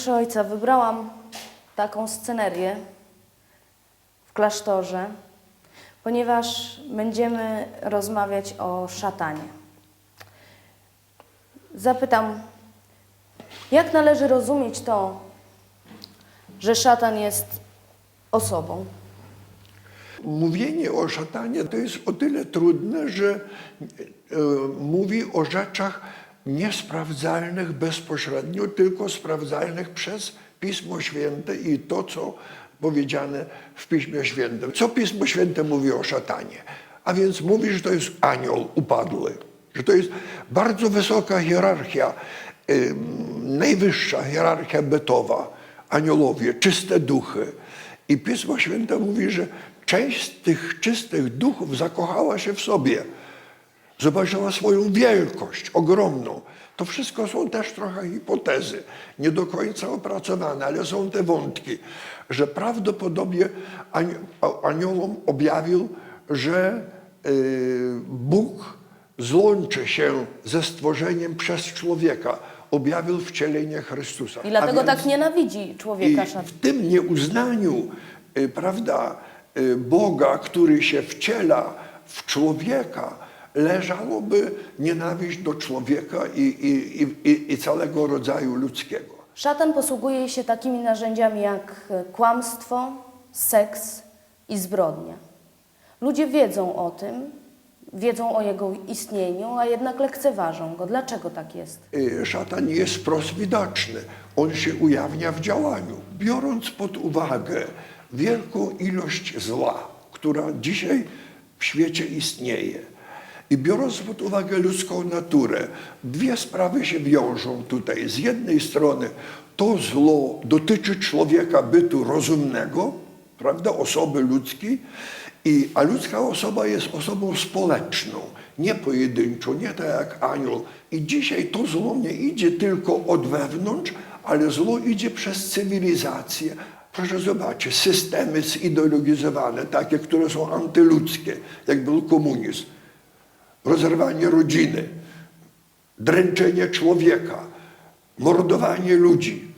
Proszę ojca, wybrałam taką scenerię w klasztorze, ponieważ będziemy rozmawiać o szatanie. Zapytam, jak należy rozumieć to, że szatan jest osobą? Mówienie o szatanie to jest o tyle trudne, że e, mówi o rzeczach niesprawdzalnych bezpośrednio, tylko sprawdzalnych przez Pismo Święte i to, co powiedziane w Piśmie Świętym. Co Pismo Święte mówi o szatanie? A więc mówi, że to jest anioł upadły, że to jest bardzo wysoka hierarchia, ym, najwyższa hierarchia bytowa, aniołowie, czyste duchy. I Pismo Święte mówi, że część z tych czystych duchów zakochała się w sobie. Zobaczyła swoją wielkość ogromną. To wszystko są też trochę hipotezy, nie do końca opracowane, ale są te wątki, że prawdopodobnie ani- aniołom objawił, że y, Bóg złączy się ze stworzeniem przez człowieka. Objawił wcielenie Chrystusa. I dlatego więc- tak nienawidzi i człowieka szatan. w tym nieuznaniu, y, prawda, y, Boga, który się wciela w człowieka, leżałoby nienawiść do człowieka i, i, i- i, całego rodzaju ludzkiego. Szatan posługuje się takimi narzędziami jak kłamstwo, seks i zbrodnia. Ludzie wiedzą o tym, wiedzą o jego istnieniu, a jednak lekceważą go. Dlaczego tak jest? Y, Szatan jest wprost widoczny. On się ujawnia w działaniu. Biorąc pod uwagę wielką ilość zła, która dzisiaj w świecie istnieje i biorąc pod uwagę ludzką naturę, dwie sprawy się wiążą tutaj. Z jednej strony to zło dotyczy człowieka bytu rozumnego, prawda, osoby ludzkiej, i, a ludzka osoba jest osobą społeczną, nie pojedynczą, nie tak jak anioł. I dzisiaj to zło nie idzie tylko od wewnątrz, ale zło idzie przez cywilizację. Proszę zobaczyć, systemy zideologizowane, takie, które są antyludzkie, jak był komunizm, rozerwanie rodziny, dręczenie człowieka, mordowanie ludzi,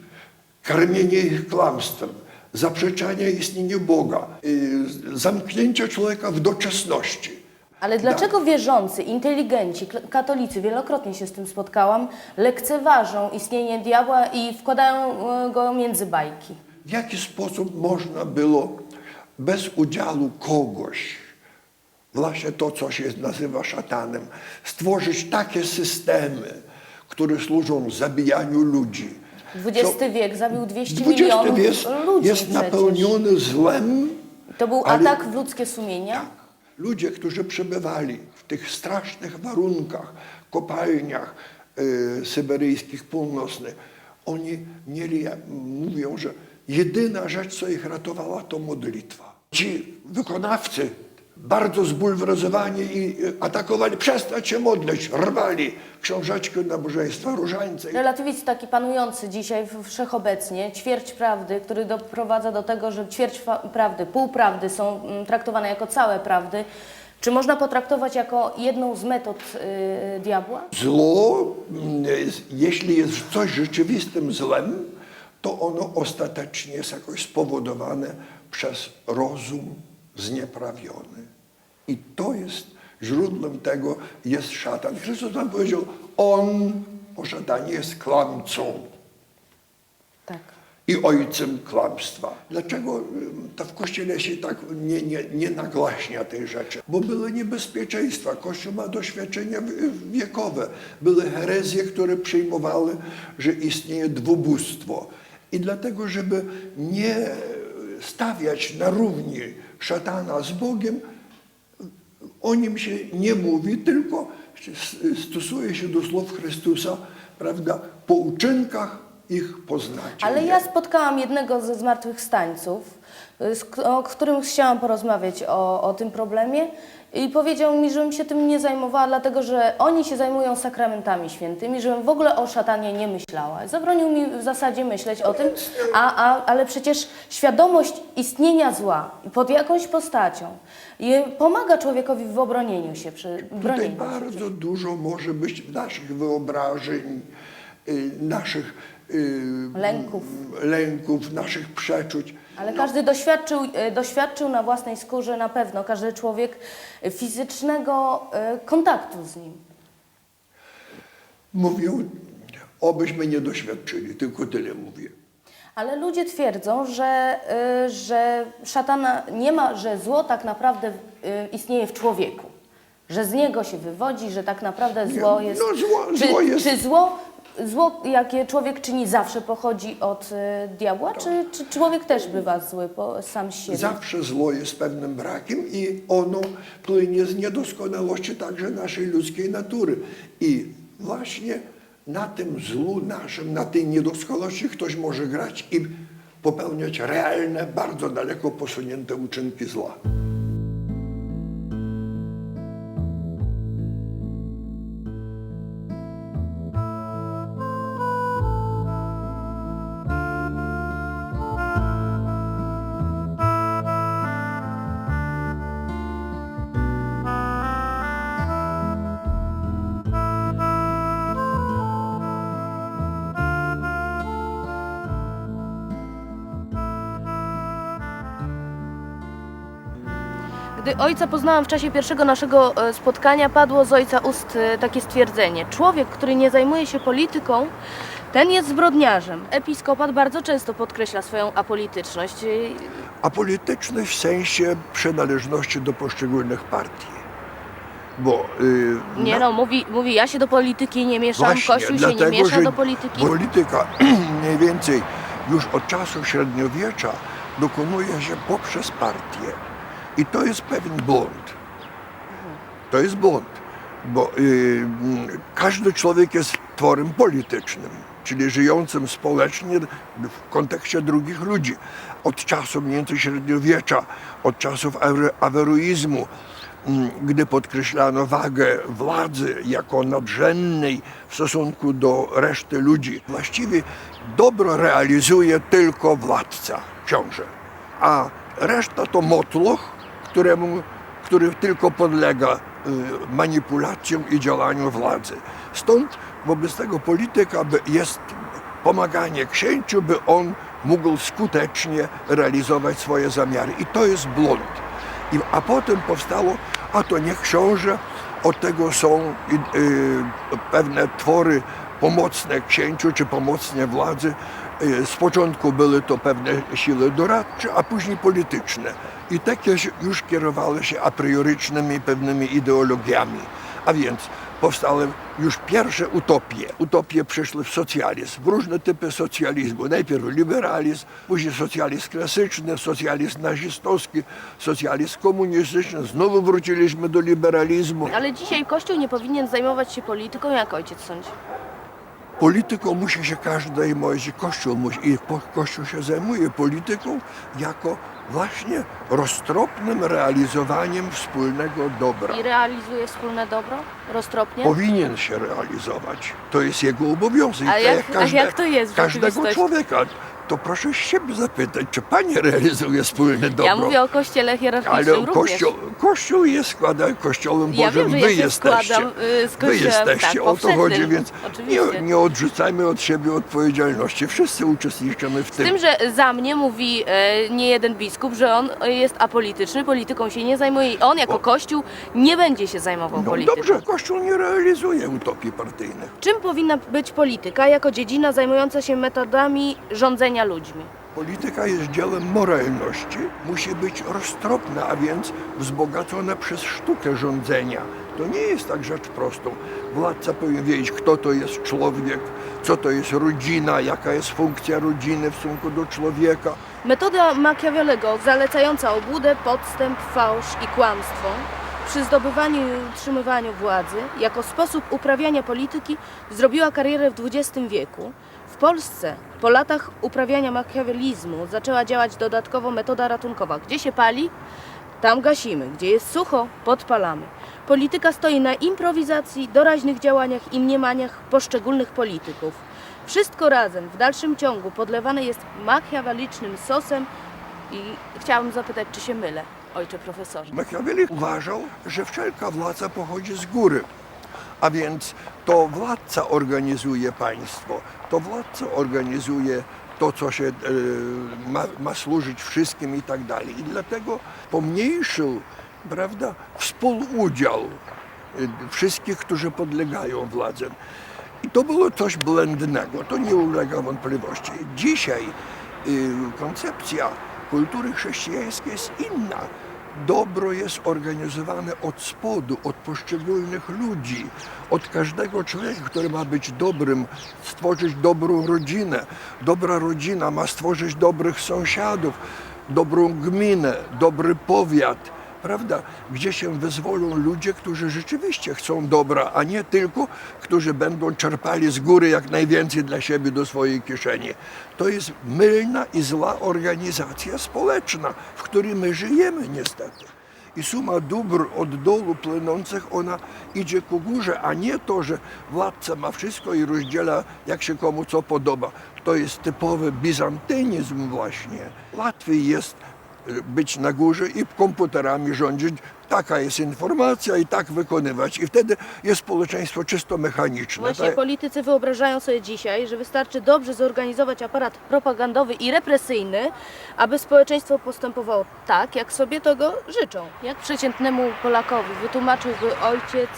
karmienie ich kłamstwem, zaprzeczanie istnienia Boga, y, zamknięcie człowieka w doczesności. Ale dlaczego wierzący, inteligenci, katolicy, wielokrotnie się z tym spotkałam, lekceważą istnienie diabła i wkładają e, go między bajki? W jaki sposób można było bez udziału kogoś, właśnie to, co się nazywa szatanem, stworzyć takie systemy, które służą zabijaniu ludzi. XX Co- wiek zabił 200 XX milionów wiek ludzi jest przecież. napełniony złem. To był atak w ludzkie sumienia? Tak. Ludzie, którzy przebywali w tych strasznych warunkach, kopalniach y, syberyjskich, północnych, oni mieli, mówią, że jedyna rzecz, co ich ratowała, to modlitwa. Ci wykonawcy, bardzo zbulweryzowani i y, atakowali, przestać się modlić, rwali książeczkę nabożeństwa, różańce. Relatywizm taki panujący dzisiaj wszechobecnie, ćwierć prawdy, który doprowadza do tego, że ćwierć prawdy, pół prawdy są mm, traktowane jako całe prawdy. Czy można potraktować jako jedną z metod y, diabła? Zło, mm, jeśli jest coś rzeczywistym złem, to ono ostatecznie jest jakoś spowodowane przez rozum znieprawiony. I to jest źródłem tego, jest szatan. Chrystus nam powiedział, on, o szatanie, jest kłamcą Tak. i ojcem kłamstwa. Dlaczego to w Kościele się tak nie, nie, nie nagłaśnia tej rzeczy? Bo były niebezpieczeństwa. Kościół ma doświadczenia wiekowe. Były herezje, które przyjmowały, że istnieje dwubóstwo. I dlatego, żeby nie stawiać na równi szatana z Bogiem, o nim się nie mówi, tylko stosuje się do słów Chrystusa, prawda? Po uczynkach ich poznacie. Ale ja spotkałam jednego ze zmartwychwstańców, z, o którym chciałam porozmawiać o, o tym problemie i powiedział mi, żebym się tym nie zajmowała, dlatego że oni się zajmują sakramentami świętymi, żebym w ogóle o szatanie nie myślała. Zabronił mi w zasadzie myśleć o tym, a, a, ale przecież świadomość istnienia zła pod jakąś postacią pomaga człowiekowi w obronieniu się. Przy, Tutaj się. bardzo dużo może być naszych wyobrażeń, y, naszych y, Lęków. lęków, naszych przeczuć. Ale każdy doświadczył, e, doświadczył na własnej skórze na pewno, każdy człowiek e, fizycznego e, kontaktu z nim. Mówią, obyśmy nie doświadczyli, tylko tyle mówię. Ale ludzie twierdzą, że, y, że szatana nie ma, że zło tak naprawdę y, istnieje w człowieku. Że z niego się wywodzi, że tak naprawdę zło jest. no zło- czy, zło jest- czy zło, zło, jakie człowiek czyni, zawsze pochodzi od y, diabła, czy, czy człowiek też bywa zły po, sam z siebie? Zawsze zło jest pewnym brakiem i ono płynie z niedoskonałości także naszej ludzkiej natury. I właśnie na tym zlu naszym, na tej niedoskonałości ktoś może grać i popełniać realne, bardzo daleko posunięte uczynki zła. Gdy ojca poznałam w czasie pierwszego naszego e, spotkania, padło z ojca ust e, takie stwierdzenie. Człowiek, który nie zajmuje się polityką, ten jest zbrodniarzem. Episkopat bardzo często podkreśla swoją apolityczność. A polityczny w sensie przynależności do poszczególnych partii. Bo yy, Nie na- no, mówi, mówi, ja się do polityki nie mieszam, Właśnie, Kościół się nie miesza do polityki. Polityka mniej więcej już od czasów średniowiecza dokonuje się poprzez partię. I to jest pewien błąd. To jest błąd, bo y, każdy człowiek jest tworem politycznym, czyli żyjącym społecznie w kontekście drugich ludzi. Od czasu mniej więcej średniowiecza, od czasów awe- aweroizmu, mm, gdy podkreślano wagę władzy jako nadrzędnej w stosunku do reszty ludzi. Właściwie dobro realizuje tylko władca, książę, a reszta to motloch, któremu, który tylko podlega y, manipulacjom i działaniu władzy. Stąd wobec tego polityka jest pomaganie księciu, by on mógł skutecznie realizować swoje zamiary. I to jest błąd. I, a potem powstało, a to niech książę, od tego są y, pewne twory pomocne księciu czy pomocne władzy. Y, Z początku były to pewne siły doradcze, a później polityczne. I takie już kierowały się a priorycznymi pewnymi ideologiami. A więc powstały już pierwsze utopie. Utopie przeszły w socjalizm, w różne typy socjalizmu. Najpierw liberalizm, później socjalizm klasyczny, socjalizm nazistowski, socjalizm komunistyczny. Znowu wróciliśmy do liberalizmu. Ale dzisiaj Kościół nie powinien zajmować się polityką, jak ojciec sądzi. Polityką musi się każdy zajmować i Kościół musi. I Kościół się zajmuje polityką jako właśnie roztropnym realizowaniem wspólnego dobra. I realizuje wspólne dobro roztropnie? Powinien się realizować. To jest jego obowiązek. A Tak jak- a jak to jest w Każdego człowieka. To proszę siebie zapytać, czy pani realizuje wspólne dobro? Ja mówię o kościele hierarchicznym Ale również. kościół, kościół jest składa kościołem Ja Bożym. wiem, że wy ja się jesteście. składam, y, z Wy kościołem, jesteście, tak, o to powszechnym, chodzi, więc oczywiście. nie, nie odrzucajmy od siebie odpowiedzialności. Wszyscy uczestniczymy w Z tym. tym, że za mnie mówi e, nie jeden biskup, że on e, jest apolityczny, polityką się nie zajmuje i on jako kościół nie będzie się zajmował No polityką. dobrze, Kościół nie realizuje utopii partyjnych. Czym powinna być polityka jako dziedzina zajmująca się metodami rządzenia ludźmi? Polityka jest dziełem moralności, musi być roztropna, a więc wzbogacona przez sztukę rządzenia. To nie jest tak rzecz prostą. Władca powinien wiedzieć, kto to jest człowiek, co to jest rodzina, jaka jest funkcja rodziny w stosunku do człowieka. Metoda Machiavellego zalecająca obłudę, podstęp, fałsz i kłamstwo przy zdobywaniu i utrzymywaniu władzy jako sposób uprawiania polityki zrobiła karierę w XX wieku. Polsce po latach uprawiania machiawellizmu zaczęła działać dodatkowo metoda ratunkowa. Gdzie się pali, tam gasimy. Gdzie jest sucho, podpalamy. Polityka stoi na improwizacji, doraźnych działaniach i mniemaniach poszczególnych polityków. Wszystko razem w dalszym ciągu podlewane jest machiawellicznym sosem i chciałabym zapytać, czy się mylę, ojcze profesorze. Machiavelli uważał, że wszelka władza pochodzi z góry, A więc to władca organizuje państwo, to władca organizuje to, co się e, ma, ma służyć wszystkim i tak dalej. I dlatego pomniejszył, prawda, współudział e, wszystkich, którzy podlegają władzy. I to było coś błędnego, to nie ulega wątpliwości. Dzisiaj y, koncepcja kultury chrześcijańskiej jest inna. Dobro jest organizowane od spodu, od poszczególnych ludzi, od każdego człowieka, który ma być dobrym, stworzyć dobrą rodzinę. Dobra rodzina ma stworzyć dobrych sąsiadów, dobrą gminę, dobry powiat prawda? Gdzie się wyzwolą ludzie, którzy rzeczywiście chcą dobra, a nie tylko, którzy będą czerpali z góry jak najwięcej dla siebie do swojej kieszeni. To jest mylna i zła organizacja społeczna, w której my żyjemy niestety. I suma dóbr od dołu płynących, ona idzie ku górze, a nie to, że władca ma wszystko i rozdziela jak się komu co podoba. To jest typowy bizantynizm właśnie. Łatwiej jest być na górze i komputerami rządzić. Taka jest informacja i tak wykonywać. I wtedy jest społeczeństwo czysto mechaniczne. Właśnie Tak? politycy wyobrażają sobie dzisiaj, że wystarczy dobrze zorganizować aparat propagandowy i represyjny, aby społeczeństwo postępowało tak, jak sobie tego życzą. Jak przeciętnemu Polakowi wytłumaczyłby ojciec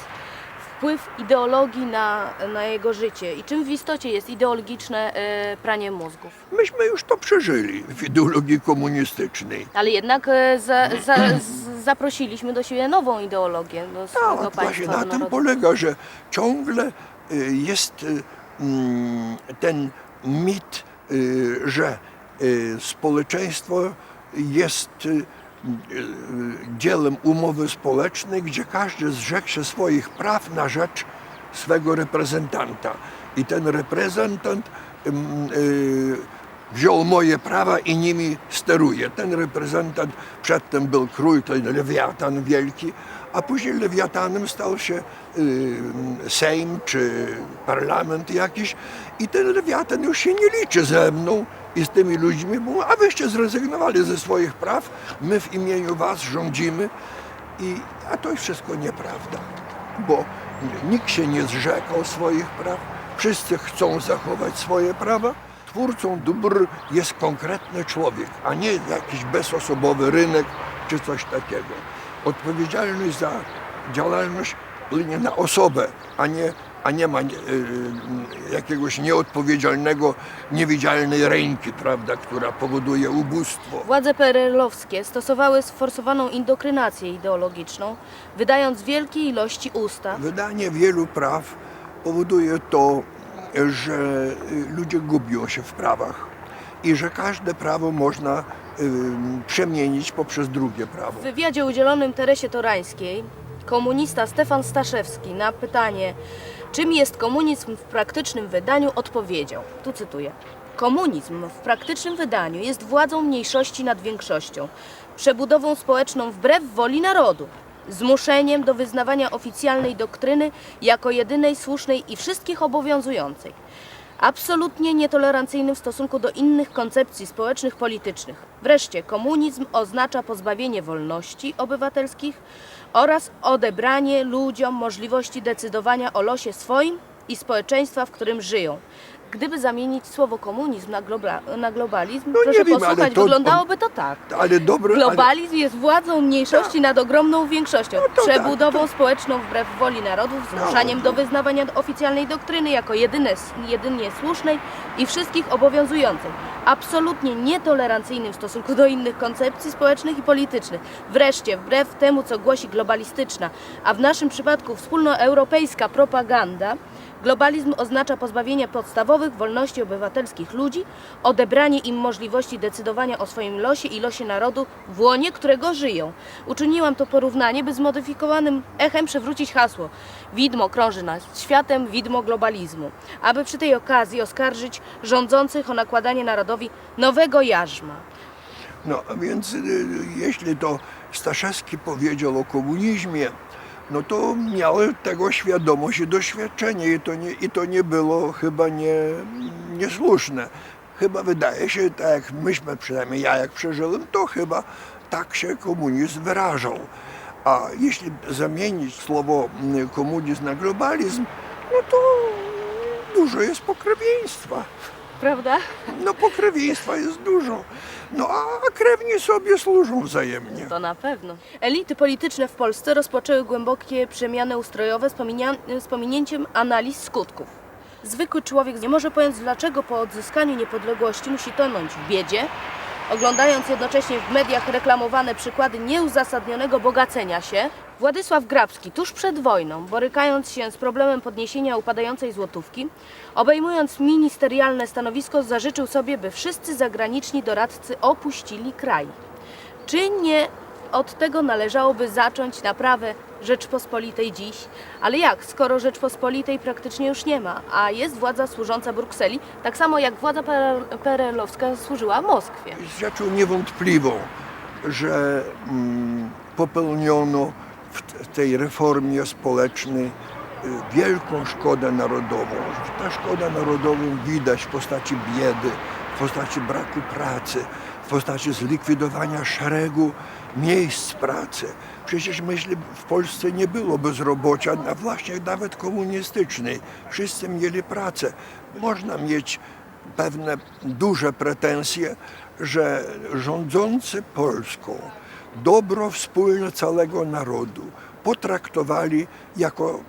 wpływ ideologii na, na jego życie i czym w istocie jest ideologiczne e, pranie mózgów? Myśmy już to przeżyli w ideologii komunistycznej. Ale jednak e, za, za, z, zaprosiliśmy do siebie nową ideologię, do swojego Tak, właśnie państwa, na tym polega, że ciągle y, jest y, mm, ten mit, y, że y, społeczeństwo jest y, dziełem umowy społecznej, gdzie każdy zrzekł się swoich praw na rzecz swego reprezentanta. I ten reprezentant ym, y, wziął moje prawa i nimi steruje. Ten reprezentant przedtem był król, ten lewiatan wielki, a później lewiatanem stał się y, Sejm czy parlament jakiś i ten lewiatan już się nie liczy ze mną i z tymi ludźmi, bo a wyście zrezygnowali ze swoich praw, my w imieniu was rządzimy i, a to wszystko nieprawda, bo nikt się nie zrzekał swoich praw, wszyscy chcą zachować swoje prawa. Twórcą dóbr jest konkretny człowiek, a nie jakiś bezosobowy rynek czy coś takiego. Odpowiedzialność za działalność płynie na osobę, a nie, a nie ma y, jakiegoś nieodpowiedzialnego, niewidzialnej ręki, prawda, która powoduje ubóstwo. Władze PRL-owskie stosowały sforsowaną indoktrynację ideologiczną, wydając wielkie ilości ustaw. Wydanie wielu praw powoduje to, że y, ludzie gubią się w prawach i że każde prawo można y, przemienić poprzez drugie prawo. W wywiadzie udzielonym Teresie Torańskiej komunista Stefan Staszewski na pytanie, czym jest komunizm w praktycznym wydaniu, odpowiedział, tu cytuję, Komunizm w praktycznym wydaniu jest władzą mniejszości nad większością, przebudową społeczną wbrew woli narodu, zmuszeniem do wyznawania oficjalnej doktryny jako jedynej słusznej i wszystkich obowiązującej absolutnie nietolerancyjnym w stosunku do innych koncepcji społecznych, politycznych. Wreszcie komunizm oznacza pozbawienie wolności obywatelskich oraz odebranie ludziom możliwości decydowania o losie swoim i społeczeństwa, w którym żyją. Gdyby zamienić słowo komunizm na, globa- na globalizm, No nie proszę wiem, ale posłuchać, to- wyglądałoby to tak. Ale dobre, ale, Globalizm jest władzą mniejszości nad ogromną większością, No to tak, przebudową społeczną wbrew woli narodów, zmuszaniem No. do wyznawania oficjalnej doktryny jako jedyne, jedynie słusznej i wszystkich obowiązującej. Absolutnie nietolerancyjnym w stosunku do innych koncepcji społecznych i politycznych. Wreszcie, wbrew temu, co głosi globalistyczna, a w naszym przypadku wspólnoeuropejska propaganda, Globalizm oznacza pozbawienie podstawowych wolności obywatelskich ludzi, odebranie im możliwości decydowania o swoim losie i losie narodu, w łonie którego żyją. Uczyniłam to porównanie, by zmodyfikowanym echem przywrócić hasło Widmo krąży nad światem, widmo globalizmu, aby przy tej okazji oskarżyć rządzących o nakładanie narodowi nowego jarzma. no a więc y, jeśli to Staszewski powiedział o komunizmie, no to miały tego świadomość i doświadczenie i to nie, i to nie było chyba nie, niesłuszne. Chyba wydaje się, tak jak myśmy, przynajmniej ja jak przeżyłem, to chyba tak się komunizm wyrażał. A jeśli zamienić słowo mm, komunizm na globalizm, no to dużo jest pokrewieństwa. Prawda? No pokrewieństwa jest dużo. No a krewni sobie służą wzajemnie. To na pewno. Elity polityczne w Polsce rozpoczęły głębokie przemiany ustrojowe z, pominia- z pominięciem analiz skutków. Zwykły człowiek nie może pojąć, dlaczego po odzyskaniu niepodległości musi tonąć w biedzie, oglądając jednocześnie w mediach reklamowane przykłady nieuzasadnionego bogacenia się. Władysław Grabski tuż przed wojną, borykając się z problemem podniesienia upadającej złotówki, obejmując ministerialne stanowisko, zażyczył sobie, by wszyscy zagraniczni doradcy opuścili kraj. Czy nie od tego należałoby zacząć naprawę Rzeczpospolitej dziś? Ale jak, skoro Rzeczpospolitej praktycznie już nie ma, a jest władza służąca Brukseli, tak samo jak władza PRL-owska służyła Moskwie? Rzeczą niewątpliwą, że mm, popełniono w tej reformie społecznej y, wielką szkodę narodową. Ta szkoda narodową widać w postaci biedy, w postaci braku pracy, w postaci zlikwidowania szeregu miejsc pracy. Przecież myślę, w Polsce nie było bezrobocia, a właśnie nawet komunistycznej. Wszyscy mieli pracę. Można mieć pewne duże pretensje, że rządzący Polską dobro wspólne całego narodu potraktowali jako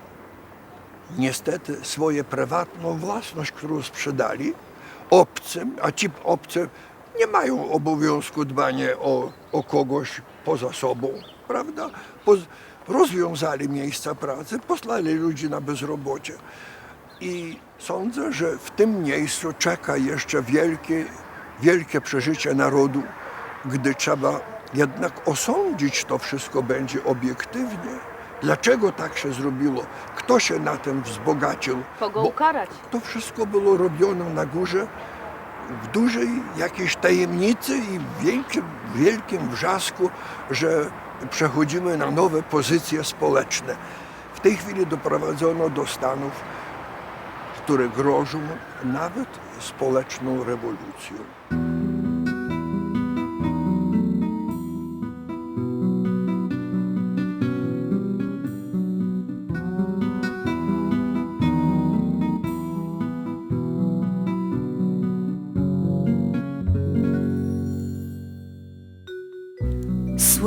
niestety swoje prywatną własność, którą sprzedali obcym, a ci obcy nie mają obowiązku dbania o, o kogoś poza sobą, prawda? Rozwiązali miejsca pracy, poslali ludzi na bezrobocie. I sądzę, że w tym miejscu czeka jeszcze wielkie, wielkie przeżycie narodu, gdy trzeba jednak osądzić to wszystko będzie obiektywnie. Dlaczego tak się zrobiło? Kto się na tym wzbogacił? Kogo Bo ukarać? to wszystko było robione na górze w dużej jakiejś tajemnicy i w wielkim, wielkim wrzasku, że przechodzimy na nowe pozycje społeczne. W tej chwili doprowadzono do stanów, które grożą nawet społeczną rewolucją.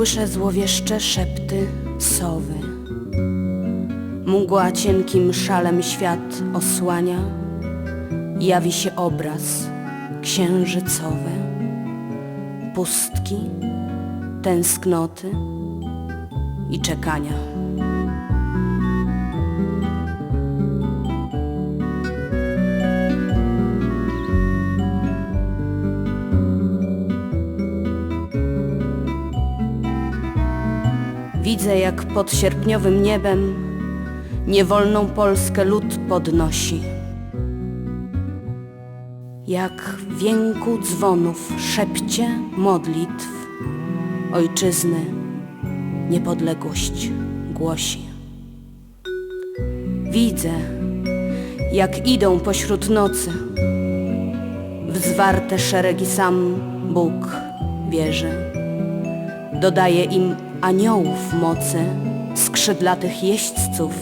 Słyszę złowieszcze szepty sowy. Mgła cienkim szalem świat osłania. Jawi się obraz księżycowy. Pustki, tęsknoty i czekania. Widzę, jak pod sierpniowym niebem niewolną Polskę lud podnosi. Jak w jęku dzwonów szepcie modlitw ojczyzny niepodległość głosi. Widzę, jak idą pośród nocy w zwarte szeregi sam Bóg wierzy dodaje im aniołów mocy, skrzydlatych jeźdźców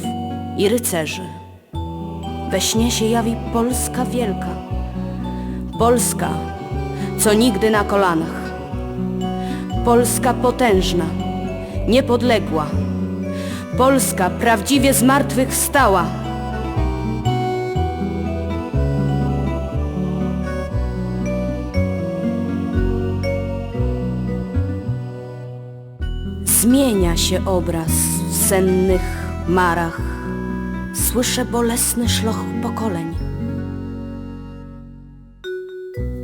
i rycerzy. We śnie się jawi Polska wielka, Polska, co nigdy na kolanach, Polska potężna, niepodległa, Polska prawdziwie z Zmienia się obraz w sennych marach. Słyszę bolesny szloch pokoleń.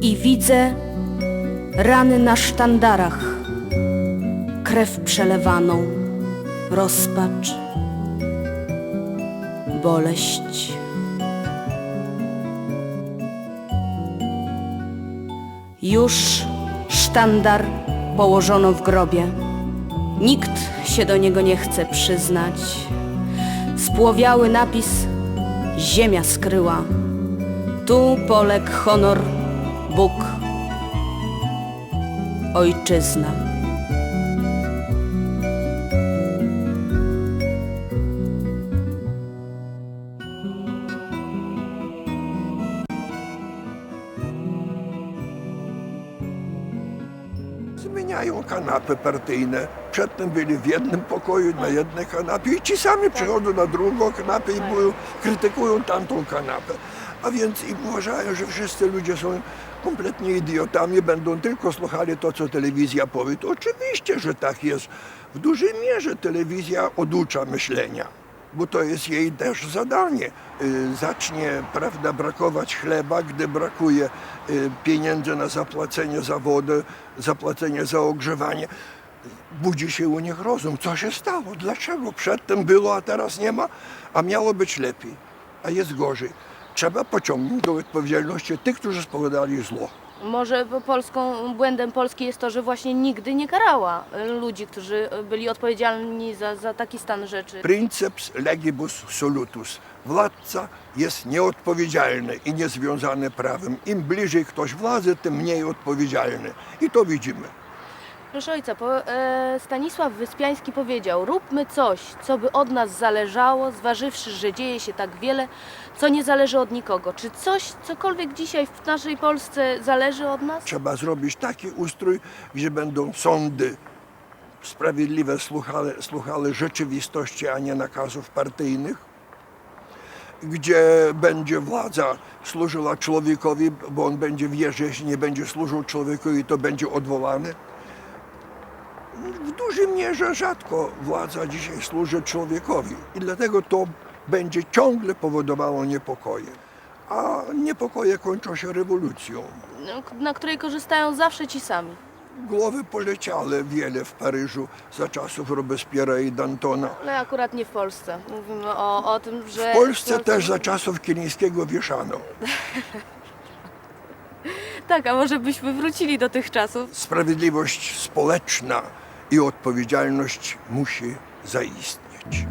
I widzę rany na sztandarach, krew przelewaną, rozpacz, boleść. Już sztandar położono w grobie. Nikt się do niego nie chce przyznać. Spłowiały napis Ziemia skryła. Tu poległ honor, Bóg, ojczyzna. Kanapy partyjne. Przedtem byli w jednym pokoju, na jednej kanapie i ci sami przychodzą na drugą kanapę i mówią, krytykują tamtą kanapę. A więc i uważają, że wszyscy ludzie są kompletnie idiotami, będą tylko słuchali to, co telewizja powie. To oczywiście, że tak jest. W dużej mierze telewizja oducza myślenia bo to jest jej też zadanie. Y, Zacznie prawda, brakować chleba, gdy brakuje y, pieniędzy na zapłacenie za wodę, zapłacenie za ogrzewanie. Budzi się u nich rozum. Co się stało? Dlaczego przedtem było, a teraz nie ma? A miało być lepiej, a jest gorzej. Trzeba pociągnąć do odpowiedzialności tych, którzy spowodowali zło. Może po- polską, błędem Polski jest to, że właśnie nigdy nie karała y, ludzi, którzy y, byli odpowiedzialni za, za taki stan rzeczy. Princeps legibus solutus. Władca jest nieodpowiedzialny i niezwiązany prawem. Im bliżej ktoś władzy, tym mniej odpowiedzialny. I to widzimy. Proszę ojca, po, e, Stanisław Wyspiański powiedział: Róbmy coś, co by od nas zależało, zważywszy, że dzieje się tak wiele, co nie zależy od nikogo. Czy coś, cokolwiek dzisiaj w naszej Polsce zależy od nas? Trzeba zrobić taki ustrój, gdzie będą sądy sprawiedliwe, słuchale, słuchale rzeczywistości, a nie nakazów partyjnych, gdzie będzie władza służyła człowiekowi, bo on będzie w wierze, jeśli nie będzie służył człowiekowi, to będzie odwołany. W dużej mierze rzadko władza dzisiaj służy człowiekowi i dlatego to będzie ciągle powodowało niepokoje. A niepokoje kończą się rewolucją. No, Na której korzystają zawsze ci sami. Głowy poleciały wiele w Paryżu za czasów Robespiera i Dantona. Ale akurat nie w Polsce. Mówimy o, o tym, że. W Polsce też za czasów Kilińskiego wieszano. Tak, a może byśmy wrócili do tych czasów? Sprawiedliwość społeczna i odpowiedzialność musi zaistnieć.